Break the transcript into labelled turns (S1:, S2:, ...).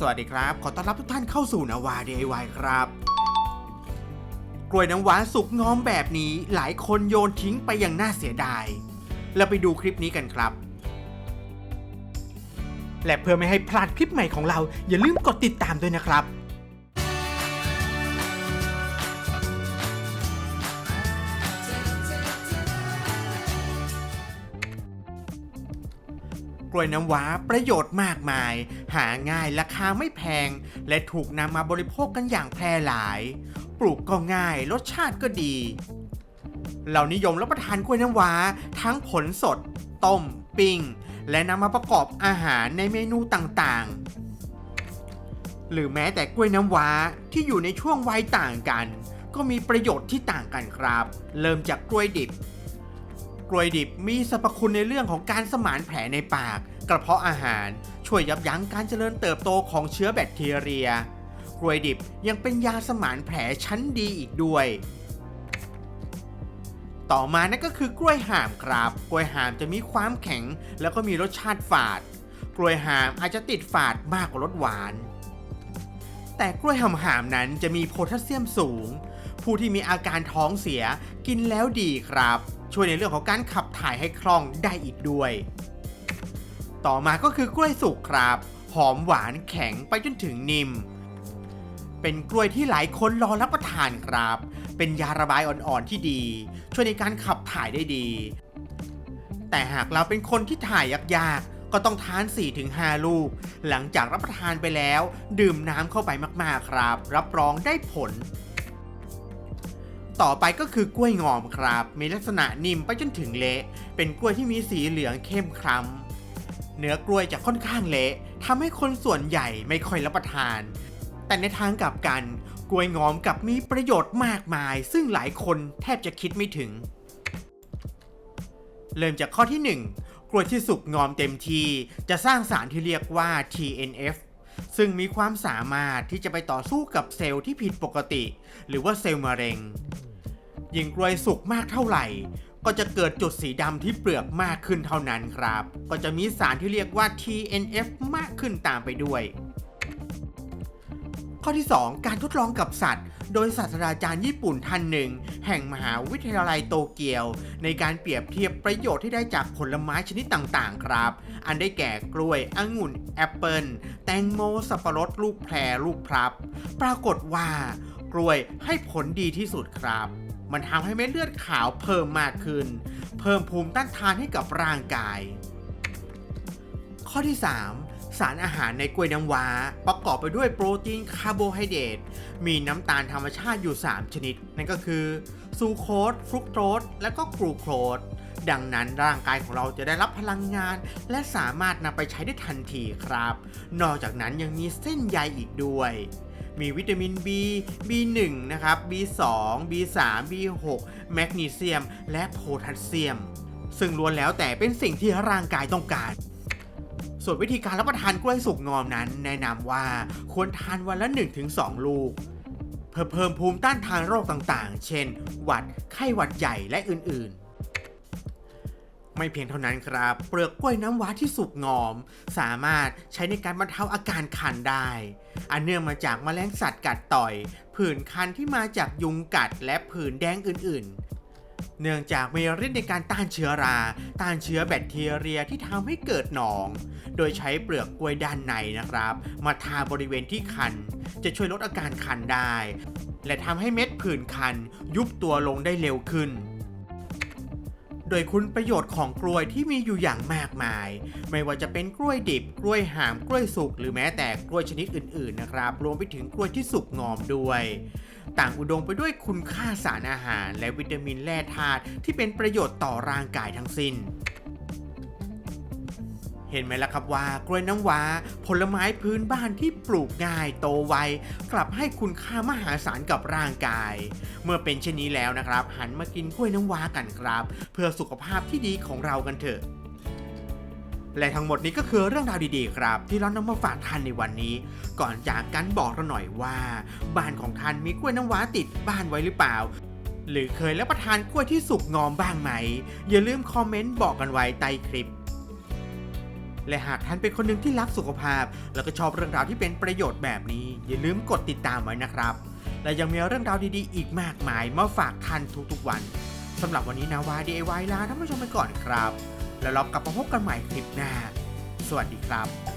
S1: สวัสดีครับ ขอต้อนรับทุกท่านเข้าสู่นาวา DIY ครับ กล้วยน้ำว้าสุกงอมแบบนี้หลายคนโยนทิ้งไปอย่างน่าเสียดาย เราไปดูคลิปนี้กันครับ และเพื่อไม่ให้พลาดคลิปใหม่ของเรา อย่าลืมกดติดตามด้วยนะครับ กล้วยน้ำว้าประโยชน์มากมาย หาง่ายราคาไม่แพง และถูกนำมาบริโภคกันอย่างแพร่หลาย ปลูกก็ง่ายรสชาติก็ดี เรานิยมรับประทานกล้วยน้ำว้าทั้งผลสด ต้ม ปิ้ง และนำมาประกอบอาหารในเมนูต่างๆ หรือแม้แต่กล้วยน้ำว้าที่อยู่ในช่วงวัยต่างกัน ก็มีประโยชน์ที่ต่างกันครับ เริ่มจากกล้วยดิบกล้วยดิบมีสรรพคุณในเรื่องของการสมานแผลในปาก กระเพาะอาหารช่วยยับยั้งการเจริญเติบโตของเชื้อแบคทีเรียกล้วยดิบยังเป็นยาสมานแผลชั้นดีอีกด้วย ต่อมานั่นก็คือกล้วยหามครับ กล้วยหามจะมีความแข็ง แล้วก็มีรสชาติฝาด กล้วยหามอาจจะติดฝาดมากกว่ารสหวาน แต่กล้วยหามหามนั้นจะมีโพแทสเซียมสูง ผู้ที่มีอาการท้องเสียกินแล้วดีครับ ช่วยในเรื่องของการขับถ่ายให้คล่องได้อีกด้วย ต่อมาก็คือกล้วยสุกครับ หอมหวานแข็งไปจนถึงนิ่ม เป็นกล้วยที่หลายคนรอรับประทานครับ เป็นยาระบายอ่อนๆที่ดี ช่วยในการขับถ่ายได้ดี แต่หากเราเป็นคนที่ถ่ายยากๆ ก็ต้องทาน 4-5 ลูก หลังจากรับประทานไปแล้ว ดื่มน้ำเข้าไปมากๆครับ รับรองได้ผลต่อไปก็คือกล้วยงอมครับ มีลักษณะนิ่มไปจนถึงเละ เป็นกล้วยที่มีสีเหลืองเข้มคล้ำ เนื้อกล้วยจะค่อนข้างเละทำให้คนส่วนใหญ่ไม่ค่อยรับประทาน แต่ในทางกลับกัน กล้วยงอมกับมีประโยชน์มากมาย ซึ่งหลายคนแทบจะคิดไม่ถึง เริ่มจากข้อที่ 1 กล้วยที่สุกงอมเต็มทีจะสร้างสารที่เรียกว่า TNF ซึ่งมีความสามารถที่จะไปต่อสู้กับเซลล์ที่ผิดปกติ หรือว่าเซลล์มะเร็ง ยิ่งกล้วยสุกมากเท่าไหร่ ก็จะเกิดจุดสีดำที่เปลือกมากขึ้นเท่านั้นครับ ก็จะมีสารที่เรียกว่า TNF มากขึ้นตามไปด้วย ข้อที่ 2 การทดลองกับสัตว์ โดยศาสตราจารย์ญี่ปุ่นท่านหนึ่ง แห่งมหาวิทยาลัยโตเกียว ในการเปรียบเทียบประโยชน์ที่ได้จากผลไม้ชนิดต่างๆ ครับ อันได้แก่กล้วยองุ่น แอปเปิลแตงโม สับปะรด ลูกแพร ลูกพลับ ปรากฏว่า กล้วยให้ผลดีที่สุดครับ มันทำให้เม็ดเลือดขาวเพิ่มมากขึ้น เพิ่มภูมิต้านทานให้กับร่างกาย ข้อที่ 3 สารอาหารในกล้วยน้ำว้า ประกอบไปด้วยโปรตีนคาร์โบไฮเดรตมีน้ำตาลธรรมชาติอยู่ 3 ชนิด นั่นก็คือซูโคสฟรุกโตสและก็กลูโคสดังนั้นร่างกายของเราจะได้รับพลังงาน และสามารถนำไปใช้ได้ทันทีครับ นอกจากนั้นยังมีเส้นใยอีกด้วย มีวิตามิน B B1 นะครับ B2 B3 B6 แมกนีเซียม และโพแทสเซียม ซึ่งล้วนแล้วแต่เป็นสิ่งที่ร่างกายต้องการ ส่วนวิธีการรับประทานกล้วยสุกงอมนั้น แนะนำว่าควรทานวันละ 1-2 ลูก เพื่อเพิ่มภูมิต้านทานโรคต่างๆ เช่น หวัด ไข้หวัดใหญ่และอื่นๆ ไม่เพียงเท่านั้นครับ เปลือกกล้วยน้ำว้าที่สุกงอม สามารถใช้ในการบรรเทาอาการคันได้ อันเนื่องมาจากแมลงสัตว์กัดต่อย ผื่นคันที่มาจากยุงกัดและผื่นแดงอื่นๆ เนื่องจากมีฤทธิ์ในการต้านเชื้อรา ต้านเชื้อแบคทีเรียที่ทำให้เกิดหนอง โดยใช้เปลือกกล้วยด้านในนะครับ มาทาบริเวณที่คัน จะช่วยลดอาการคันได้ และทำให้เม็ดผื่นคันยุบตัวลงได้เร็วขึ้น โดยคุณประโยชน์ของกล้วยที่มีอยู่อย่างมากมาย ไม่ว่าจะเป็นกล้วยดิบ กล้วยหาม กล้วยสุก หรือแม้แต่กล้วยชนิดอื่นๆนะครับ รวมไปถึงกล้วยที่สุกงอมด้วย ต่างอุดมไปด้วยคุณค่าสารอาหาร และวิตามินแร่ธาตุที่เป็นประโยชน์ต่อร่างกายทั้งสิ้น เห็นไหมล่ะครับว่ากล้วยน้ำว้า ผลไม้พื้นบ้านที่ปลูกง่ายโตไวกลับให้คุณค่ามหาศาลกับร่างกาย เมื่อเป็นเช่นนี้แล้วนะครับ หันมากินกล้วยน้ำว้ากันครับ เพื่อสุขภาพที่ดีของเรากันเถอะและทั้งหมดนี้ก็คือเรื่องราวดีๆ ครับ ที่เรานำมาฝากท่านในวันนี้ ก่อนจากกันบอกเราหน่อยว่า บ้านของท่านมีกล้วยน้ำว้าติดบ้านไว้หรือเปล่า หรือเคยรับประทานกล้วยที่สุกงอมบ้างไหม อย่าลืมคอมเมนต์บอกกันไว้ใต้คลิป และหากท่านเป็นคนหนึ่งที่รักสุขภาพ แล้วก็ชอบเรื่องราวที่เป็นประโยชน์แบบนี้ อย่าลืมกดติดตามไว้นะครับ และยังมีเรื่องราวดีๆ อีกมากมายมาฝากท่านทุกๆวันสำหรับวันนี้นาวา DIY ลาท่านผู้ชมไปก่อนครับ แล้วเรากลับมาพบกันใหม่คลิปหน้า สวัสดีครับ